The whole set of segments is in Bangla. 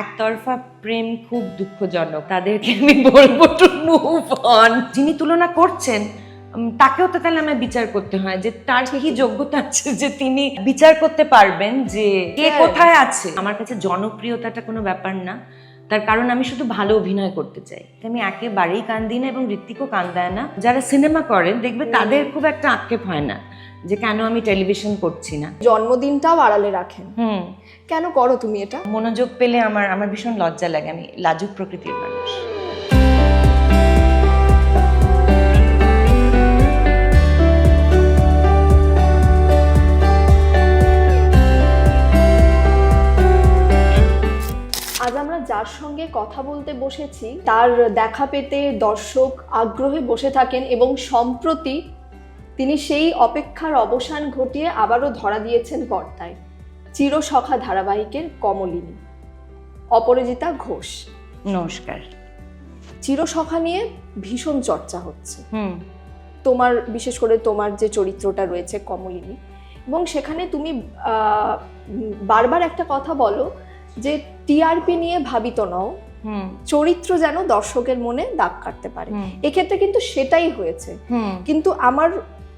একতরফা প্রেম খুব দুঃখজনক। তাদেরকে আমি বলব টু মুভ অন যিনি তুলনা করছেন তাকেও তো তাহলে আমার বিচার করতে হয় যে তার কি যোগ্যতা আছে যে তিনি বিচার করতে পারবেন যে কে কোথায় আছে। আমার কাছে জনপ্রিয়তাটা কোনো ব্যাপার না। তার কারণ আমি শুধু ভালো অভিনয় করতে চাই। আমি একেবারেই কান দিই না এবং ঋত্বিকও কান দেয় না। যারা সিনেমা করেন দেখবে তাদের খুব একটা আক্ষেপ হয় না। যে কেন আমি টেলিভিশন করছি না। জন্মদিনটাও আড়ালে রাখেন। হুম। কেন করো তুমি এটা? মনোযোগ পেলে আমার আমার ভীষণ লজ্জা লাগে। আমি লাজুক প্রকৃতির মানুষ। আজ আমরা যার সঙ্গে কথা বলতে বসেছি তার দেখা পেতে দর্শক আগ্রহে বসে থাকেন এবং সম্প্রতি তিনি সেই অপেক্ষার অবসান ঘটিয়ে আবারও ধরা দিয়েছেন পর্দায় চিরসখা ধারাবাহিকের কমলিনী। অপরাজিতা ঘোষ। নমস্কার। চিরসখা নিয়ে ভীষণ চর্চা হচ্ছে। তোমার বিশেষ করে তোমার যে চরিত্রটা রয়েছে কমলিনী এবং সেখানে তুমি আহ, বারবার একটা কথা বলো যে টিআরপি নিয়ে ভাবিত নও। হুম। চরিত্র যেন দর্শকের মনে দাগ কাটতে পারে। এক্ষেত্রে কিন্তু সেটাই হয়েছে। হুম। কিন্তু আমার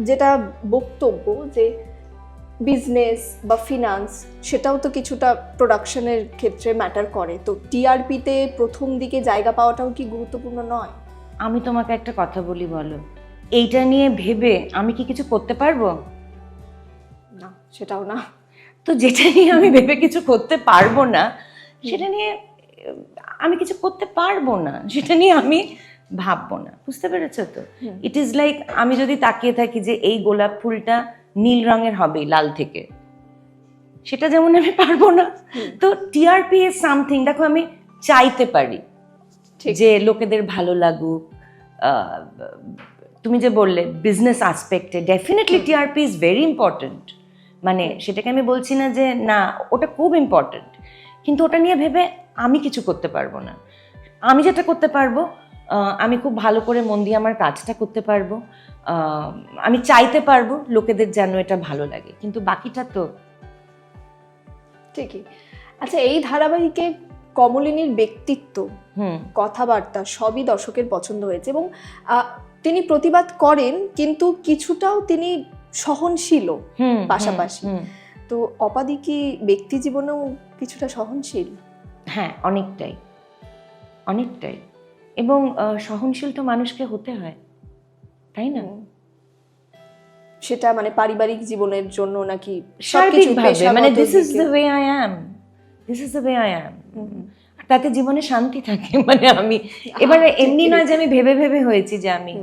যেটা বক্তব্য যে বিজনেস বা ফিনান্স সেটাও তো কিছুটা প্রোডাকশনের ক্ষেত্রে ম্যাটার করে। তো টিআরপিতে প্রথম দিকে জায়গা পাওয়াটাও কি গুরুত্বপূর্ণ নয়? আমি তোমাকে একটা কথা বলি বলো। এইটা নিয়ে ভেবে আমি কি কিছু করতে পারব? না সেটাও না। তো যেটা নিয়ে আমি ভেবে কিছু করতে পারব না সেটা নিয়ে আমি কিছু করতে পারব না। সেটা নিয়ে আমি ভাববো না। বুঝতে পেরেছ তো? ইট ইজ লাইক আমি যদি তাকিয়ে থাকি যে এই গোলাপ ফুলটা নীল রঙের হবে লাল থেকে সেটা যেমন আমি পারব না। তো টিআরপি ইজ সামথিং দেখো আমি চাইতে পারি যে লোকেদের ভালো লাগুক তুমি যে বললে business আসপেক্টে definitely TRP is very important মানে সেটাকে আমি বলছি না যে না ওটা খুব ইম্পর্ট্যান্ট কিন্তু ওটা নিয়ে ভেবে আমি কিছু করতে পারব না। আমি যেটা করতে পারব আমি খুব ভালো করে মন দিয়ে আমার কাজটা করতে পারব। আমি চাইতে পারব লোকেদের যেন এটা ভালো লাগে কিন্তু বাকিটা তো ঠিকই। আচ্ছা এই ধারাবাহিকে কমলিনীর ব্যক্তিত্ব হুম। কথাবার্তা সবই দর্শকের পছন্দ হয়েছে এবং তিনি প্রতিবাদ করেন কিন্তু কিছুটাও তিনি সহনশীল হুম পাশাপাশি। তো অপাদি কি ব্যক্তি জীবনেও কিছুটা সহনশীল? হ্যাঁ অনেকটাই। অনেকটাই। এবং সহনশীল তো মানুষকে হতে হয় তাই না? সেটা মানে পারিবারিক জীবনের জন্য নাকি সবকিছু মানে this is the way I am this is the way I am তাতে জীবনে শান্তি থাকে মানে আমি এবারে এমনি নয় যে আমি ভেবে ভেবে হয়েছি যে আমি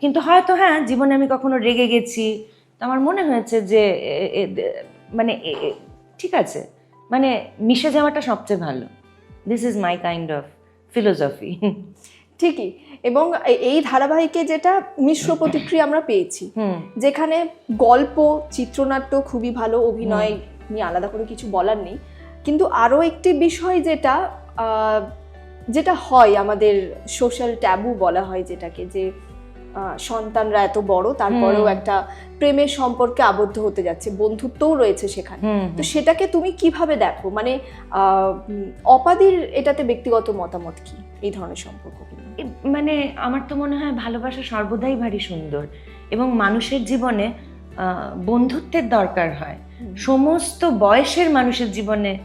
কিন্তু হয়তো হ্যাঁ জীবনে আমি কখনো রেগে গেছি তো আমার মনে হয়েছে যে মানে ঠিক আছে মানে মিশে যাওয়াটা সবচেয়ে ভালো this is my kind of philosophy ঠিকই। এবং এই ধারাবাহিকে যেটা মিশ্র প্রতিক্রিয়া আমরা পেয়েছি যেখানে গল্প চিত্রনাট্য খুবই ভালো অভিনয় নিয়ে আলাদা করে কিছু বলার নেই। কিন্তু আরও একটি বিষয় যেটা যেটা হয় আমাদের সোশ্যাল ট্যাবু বলা হয় যেটাকে যে সন্তানরা এত বড় তারপরেও একটা প্রেমের সম্পর্কে আবদ্ধ হতে যাচ্ছে বন্ধুত্বও রয়েছে সেখানে। তো সেটাকে তুমি কীভাবে দেখো? মানে অপাদির এটাতে ব্যক্তিগত মতামত কি এই ধরনের সম্পর্কগুলো? এ- মানে আমার তো মনে হয় ভালোবাসা সর্বদাই ভারী সুন্দর এবং মানুষের জীবনে আহ, বন্ধুত্বের দরকার হয়। সমস্ত বয়সের মানুষের জীবনে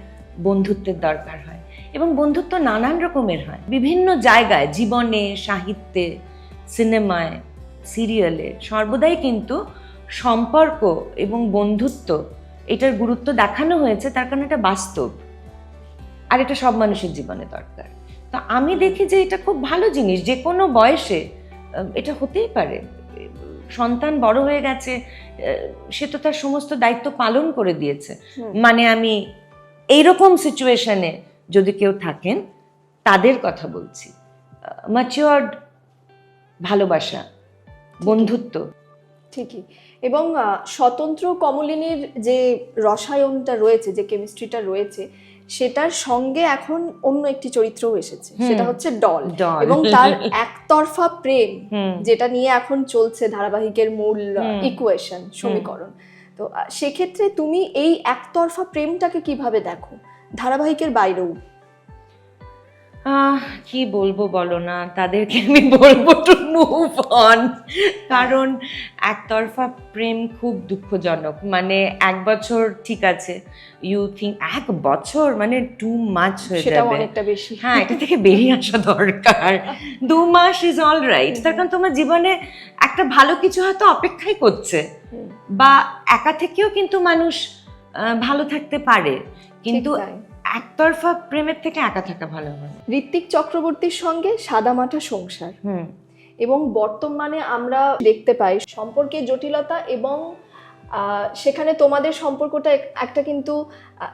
বন্ধুত্বের দরকার হয় এবং বন্ধুত্ব নানান রকমের হয়। বিভিন্ন জায়গায় জীবনে সাহিত্যে সিনেমায় সিরিয়ালে সর্বদাই কিন্তু সম্পর্ক এবং বন্ধুত্ব এটার গুরুত্ব দেখানো হয়েছে তার কারণ এটা বাস্তব। আর এটা সব মানুষের জীবনে দরকার। তো আমি দেখি যে এটা খুব ভালো জিনিস যে কোনো বয়সে এটা হতেই পারে। সন্তান বড় হয়ে গেছে সে তো তার সমস্ত দায়িত্ব পালন করে দিয়েছে। মানে আমি এইরকম সিচুয়েশনে যদি কেউ থাকেন তাদের কথা বলছি। ম্যাচিওর্ড ভালোবাসা বন্ধুত্ব। ঠিকই। এবং স্বতন্ত্র কমলিনীর যে রসায়নটা রয়েছে যে কেমিস্ট্রিটা রয়েছে সেটার সঙ্গে এখন অন্য একটি চরিত্রও এসেছে। সেটা হচ্ছে ডল। এবং তার একতরফা প্রেম যেটা নিয়ে এখন চলছে ধারাবাহিকের মূল ইকুয়েশন সমীকরণ। তো সেক্ষেত্রে তুমি এই একতরফা প্রেমটাকে কীভাবে দেখো? ধারাবাহিকের বাইরেও। কি বলব বলো না? তাদেরকে আমি বলব টু মুভ অন কারণ একতরফা প্রেম খুব দুঃখজনক। মানে এক বছর ঠিক আছে। ইউ থিঙ্ক এক বছর? মানে টু মাচ হয়ে যাবে। অনেকটা বেশি। হ্যাঁ এটা থেকে বেরিয়ে আসা দরকার। দু মাস ইজ অল রাইট তার কারণ তোমার জীবনে একটা ভালো কিছু হয়তো অপেক্ষাই করছে। বা একা থেকেও কিন্তু মানুষ ভালো থাকতে পারে। কিন্তু। একতরফা প্রেমের থেকে একা থাকা ভালো হয়। ঋত্বিক চক্রবর্তীর সঙ্গে সাদামাটা সংসার। হুম। এবং বর্তমানে আমরা দেখতে পাই সম্পর্কের জটিলতা এবং সেখানে তোমাদের সম্পর্কটা একটা কিন্তু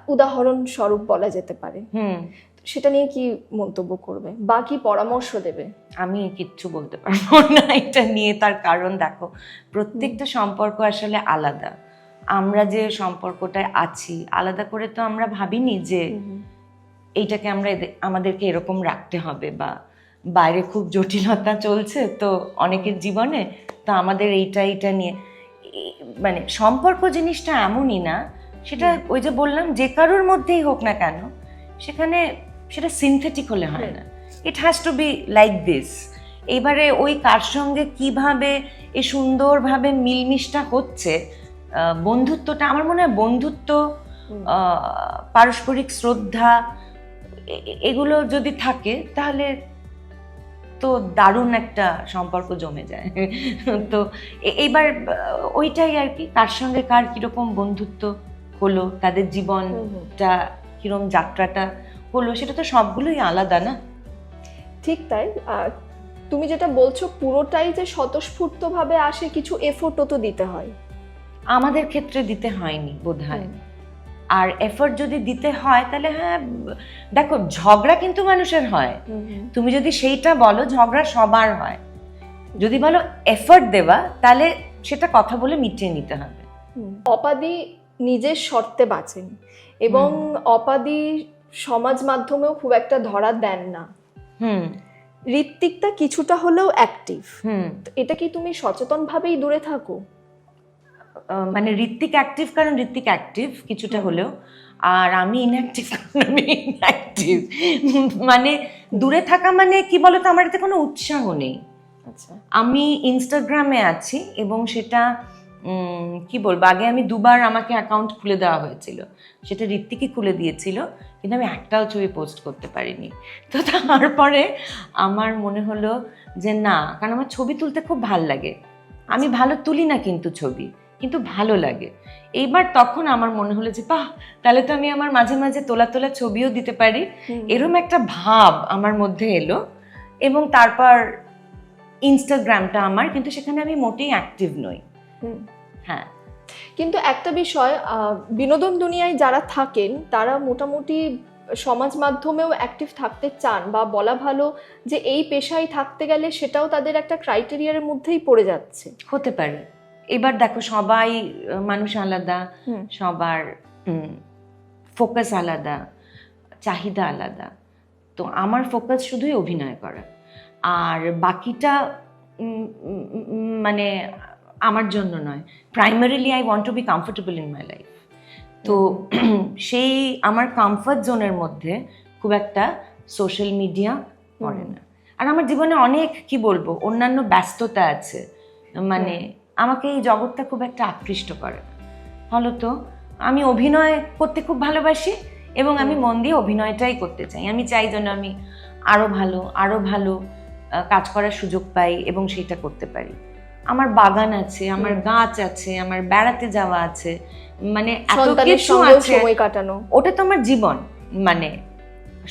উদাহরণ স্বরূপ বলা যেতে পারে। হুম। সেটা নিয়ে কি মন্তব্য করবে? বা কি পরামর্শ দেবে? আমি কিচ্ছু বলতে পারব না। এটা নিয়ে তার কারণ দেখো। প্রত্যেকটা সম্পর্ক আসলে আলাদা। আমরা যে সম্পর্কটায় আছি আলাদা করে তো আমরা ভাবিনি যে এইটাকে আমরা আমাদেরকে এরকম রাখতে হবে বা বাইরে খুব জটিলতা চলছে তো অনেকের জীবনে তো আমাদের এইটা এইটা নিয়ে মানে সম্পর্ক জিনিসটা এমনই না সেটা ওই যে বললাম যে কারোর মধ্যেই হোক না কেন সেখানে সেটা সিনথেটিক হলে হয় না। It has to be like this এবারে ওই কার সঙ্গে কীভাবে এই সুন্দরভাবে মিলমিশটা হচ্ছে বন্ধুত্বটা আমার মনে হয় বন্ধুত্ব পারস্পরিক শ্রদ্ধা এগুলো যদি থাকে তাহলে তো দারুণ একটা সম্পর্ক জমে যায়। তো এইবার ওইটাই আর কি কার সঙ্গে কার কীরকম বন্ধুত্ব হলো তাদের জীবনটা কিরম যাত্রাটা হলো সেটা তো সবগুলোই আলাদা না? ঠিক তাই। তুমি যেটা বলছো পুরোটাই যে স্বতঃস্ফূর্তভাবে আসে কিছু এফোর্টও তো দিতে হয়। আমাদের ক্ষেত্রে দিতে হয়নি বোধ হয় আর এফোর্ট যদি দিতে হয় তাহলে হ্যাঁ দেখো ঝগড়া কিন্তু মানুষের হয়। তুমি যদি সেইটা বলো ঝগড়া সবার হয়। যদি বলো এফোর্ট দেওয়া তাহলে সেটা কথা বলে মিটিয়ে নিতে হবে। অপাদি নিজের শর্তে বাঁচেন এবং অপাদি সমাজ মাধ্যমেও খুব একটা ধরা দেন না। হুম। ঋত্বিকটা কিছুটা হলেও অ্যাক্টিভ হুম। এটা কি তুমি সচেতনভাবেই দূরে থাকো? মানে ঋত্বিক অ্যাক্টিভ কারণ ঋত্বিক অ্যাক্টিভ কিছুটা হলেও আর আমি ইনঅ্যাক্টিভ কারণ আমি ইনঅ্যাক্টিভ মানে দূরে থাকা মানে কি বলতো আমার এতে কোনো উৎসাহ নেই। আচ্ছা। আমি ইনস্টাগ্রামে আছি এবং সেটা কি বলব আগে আমি দুবার আমাকে অ্যাকাউন্ট খুলে দেওয়া হয়েছিল। সেটা ঋত্বিকই খুলে দিয়েছিল কিন্তু আমি একটাও ছবি পোস্ট করতে পারিনি। তো তারপরে আমার মনে হলো যে না কারণ আমার ছবি তুলতে খুব ভালো লাগে। আমি ভালো তুলি না কিন্তু ছবি। কিন্তু ভালো লাগে। এইবার তখন আমার মনে হলো যে বাহ তাহলে তো আমি আমার মাঝে মাঝে তোলা তোলা ছবিও দিতে পারি। এরম একটা ভাব আমার মধ্যে এলো এবং তারপর ইনস্টাগ্রামটা আমার কিন্তু সেখানে আমি মোটেই অ্যাক্টিভ নই। হ্যাঁ। কিন্তু একটা বিষয় বিনোদন দুনিয়ায় যারা থাকেন তারা মোটামুটি সমাজ মাধ্যমেও অ্যাক্টিভ থাকতে চান বা বলা ভালো যে এই পেশায় থাকতে গেলে সেটাও তাদের একটা ক্রাইটেরিয়ার মধ্যেই পড়ে যাচ্ছে। হতে পারে। এবার দেখো সবাই মানুষ আলাদা সবার ফোকাস আলাদা চাহিদা আলাদা। তো আমার ফোকাস শুধুই অভিনয় করা। আর বাকিটা মানে আমার জন্য নয়। Primarily I want to be comfortable in my life তো সেই আমার কমফর্ট জোনের মধ্যে খুব একটা সোশ্যাল মিডিয়া পড়ে না। আর আমার জীবনে অনেক কি বলব অন্যান্য ব্যস্ততা আছে। মানে আমাকে এই জগৎটা খুব একটা আকৃষ্ট করে। ফলত আমি অভিনয় করতে খুব ভালোবাসি এবং আমি মন দিয়ে অভিনয়টাই করতে চাই। আমি চাই যেন আমি আরও ভালো আরও ভালো কাজ করার সুযোগ পাই এবং সেটা করতে পারি। আমার বাগান আছে আমার গাছ আছে আমার বেড়াতে যাওয়া আছে মানে এত কিছু আছে। সময় কাটানো। ওটা তো আমার জীবন মানে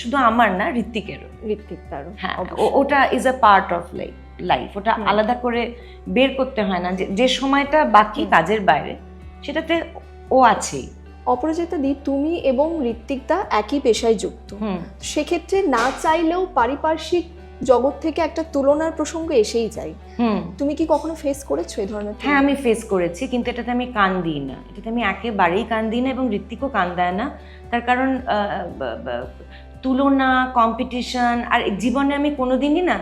শুধু আমার না ঋত্বিকেরও ঋত্বিক তারও হ্যাঁ ওটা is a part of life life ওটা আলাদা করে বের করতে হয় না। যে যে সময়টা বাকি কাজের বাইরে সেটাতে ও আছেই। অপরাজিতা দি তুমি এবং ঋত্বিকদা একই পেশায় যুক্ত। সেক্ষেত্রে না চাইলেও পারিপার্শ্বিক জগৎ থেকে একটা তুলনার প্রসঙ্গ এসেই যায়। হুম। তুমি কি কখনো ফেস করেছ এই ধরনের হ্যাঁ আমি ফেস করেছি কিন্তু এটাতে আমি কান দিই না। এটাতে আমি একেবারেই কান দিই না এবং ঋত্বিকও কান দেয় না। তার কারণ তুলনা কম্পিটিশন আর জীবনে আমি কোনোদিনই না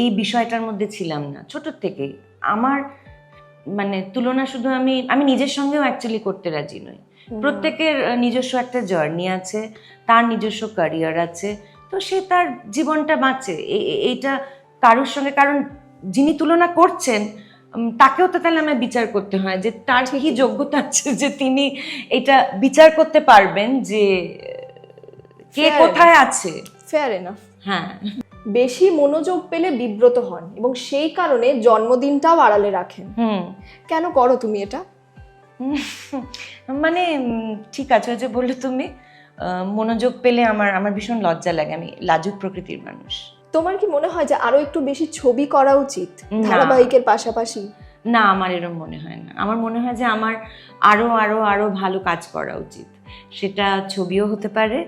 এই বিষয়টার মধ্যে ছিলাম না ছোটোর থেকেই। আমার মানে তুলনা শুধু আমি আমি নিজের সঙ্গেও অ্যাকচুয়ালি করতে রাজি নই। প্রত্যেকের নিজস্ব একটা জার্নি আছে তার নিজস্ব ক্যারিয়ার আছে তো সে তার জীবনটা বাঁচে। এইটা কারোর সঙ্গে কারণ যিনি তুলনা করছেন তাকেও তো তাহলে আমার বিচার করতে হয় যে তার কি যোগ্যতা আছে যে তিনি এটা বিচার করতে পারবেন যে কে কোথায় আছে? ফেয়ার এনাফ হ্যাঁ। বেশি মনোযোগ পেলে বিব্রত হন এবং সেই কারণে জন্মদিনটাও আড়ালে রাখেন। হুম। কেন করো তুমি এটা? মানে ঠিক আছে যে বললে তুমি মনোযোগ পেলে আমার আমার ভীষণ লজ্জা লাগে আমি লাজুক প্রকৃতির মানুষ। তোমার কি মনে হয় যে আরও একটু বেশি ছবি করা উচিত ধারাবাহিকের পাশাপাশি? না আমার এরকম মনে হয় না। আমার মনে হয় যে আমার আরও আরও আরও ভালো কাজ করা উচিত। সেটা ছবিও হতে পারে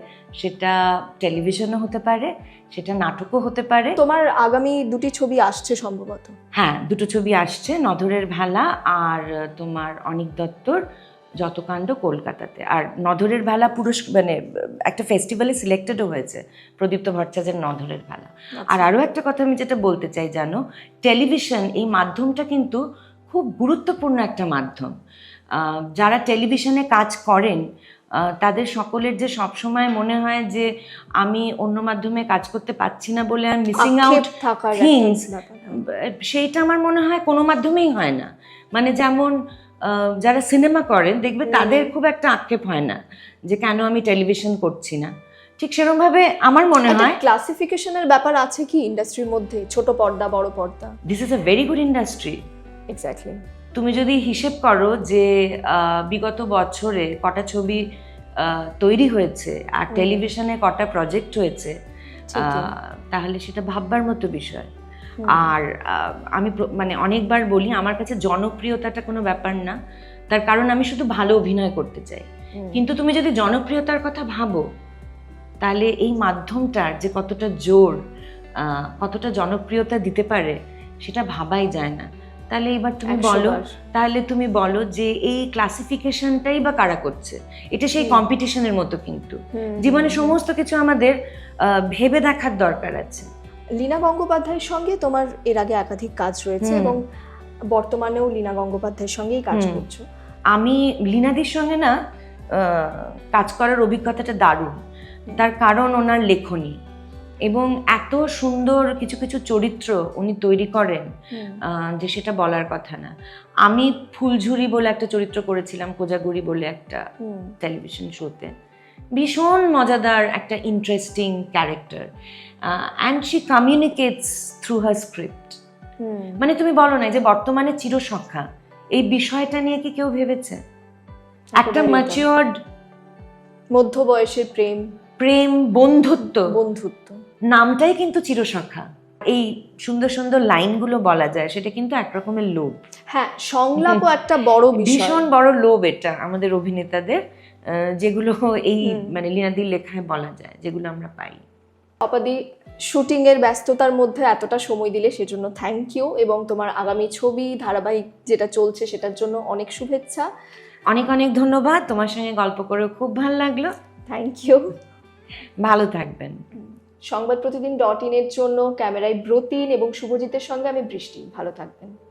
সেটা টেলিভিশনও হতে পারে সেটা নাটকও হতে পারে। তোমার আগামী দুটি ছবি আসছে সম্ভবত? হ্যাঁ দুটো ছবি আসছে নধরের ভেলা আর তোমার অনিক দত্তর যতকাণ্ড কলকাতাতে। আর নধরের ভেলা পুরুষ মানে একটা ফেস্টিভ্যালে সিলেক্টেডও হয়েছে প্রদীপ্ত ভট্টাচার্যের নধরের ভেলা। আর আরও একটা কথা আমি যেটা বলতে চাই জানো টেলিভিশন এই মাধ্যমটা কিন্তু খুব গুরুত্বপূর্ণ একটা মাধ্যম। যারা টেলিভিশনে কাজ করেন তাদের সকলের যে সবসময় মনে হয় যে আমি অন্য মাধ্যমে কাজ করতে পারছি না বলে আমি মিসিং আউট ব্যাপার। সেইটা আমার মনে হয় কোনো মাধ্যমেই হয় না। মানে যেমন যারা সিনেমা করেন দেখবে তাদের খুব একটা আক্ষেপ হয় না যে কেন আমি টেলিভিশন করছি না। ঠিক সেরকম ভাবে আমার মনে হয় ক্লাসিফিকেশনের ব্যাপার আছে কি ইন্ডাস্ট্রির মধ্যে? ছোট পর্দা বড় পর্দা? This is a very good industry exactly তুমি যদি হিসেব করো যে বিগত বছরে কটা ছবি তৈরি হয়েছে আর টেলিভিশনে কটা প্রজেক্ট হয়েছে তাহলে সেটা ভাববার মতো বিষয়। আর আমি মানে অনেকবার বলি আমার কাছে জনপ্রিয়তাটা কোনো ব্যাপার না। তার কারণ আমি শুধু ভালো অভিনয় করতে চাই। কিন্তু তুমি যদি জনপ্রিয়তার কথা ভাবো তাহলে এই মাধ্যমটার যে কতটা জোর কতটা জনপ্রিয়তা দিতে পারে সেটা ভাবাই যায় না। তাহলে এবার তুমি বলো তাহলে তুমি বলো যে এই ক্লাসিফিকেশনটাই বা কারা করছে? এটা সেই কম্পিটিশনের মতো কিন্তু। জীবনে সমস্ত কিছু আমাদের ভেবে দেখার দরকার আছে। লীনা গঙ্গোপাধ্যায়ের সঙ্গে তোমার এর আগে একাধিক কাজ রয়েছে এবং বর্তমানেও লীনা গঙ্গোপাধ্যায়ের সঙ্গেই কাজ করছ। আমি লীনাদির সঙ্গে না কাজ করার অভিজ্ঞতাটা দারুণ। তার কারণ ওনার লেখনী। এবং এত সুন্দর কিছু কিছু চরিত্র উনি তৈরি করেন যে সেটা বলার কথা না। আমি ফুলঝুরি বলে একটা চরিত্র করেছিলাম কোজাগুড়ি বলে একটা টেলিভিশন শোতে ভীষণ মজাদার একটা interesting character and she communicates through her script. মানে তুমি বলো না যে বর্তমানে চিরসংখ্যা এই বিষয়টা নিয়ে কি কেউ ভেবেছে? একটা ম্যাচিওর্ড মধ্য বয়সের প্রেম। প্রেম বন্ধুত্ব। বন্ধুত্ব। নামটাই কিন্তু চিরসংখ্যা। এই সুন্দর সুন্দর লাইনগুলো বলা যায় সেটা কিন্তু একরকমের লোভ। হ্যাঁ সংলাপও একটা বড় ভীষণ বড় লোভ এটা আমাদের অভিনেতাদের যেগুলো এই মানে লীনাদির লেখায় বলা যায় যেগুলো আমরা পাই। অপাদি শুটিং এর ব্যস্ততার মধ্যে এতটা সময় দিলে সেজন্য থ্যাংক ইউ এবং তোমার আগামী ছবি ধারাবাহিক যেটা চলছে সেটার জন্য অনেক শুভেচ্ছা। অনেক অনেক ধন্যবাদ তোমার সঙ্গে গল্প করে খুব ভালো লাগল। থ্যাংক ইউ ভালো থাকবেন। সংবাদ প্রতিদিন ডট ইনের জন্য ক্যামেরায় ব্রতিন এবং শুভজিতের সঙ্গে আমি বৃষ্টি। ভালো থাকবেন।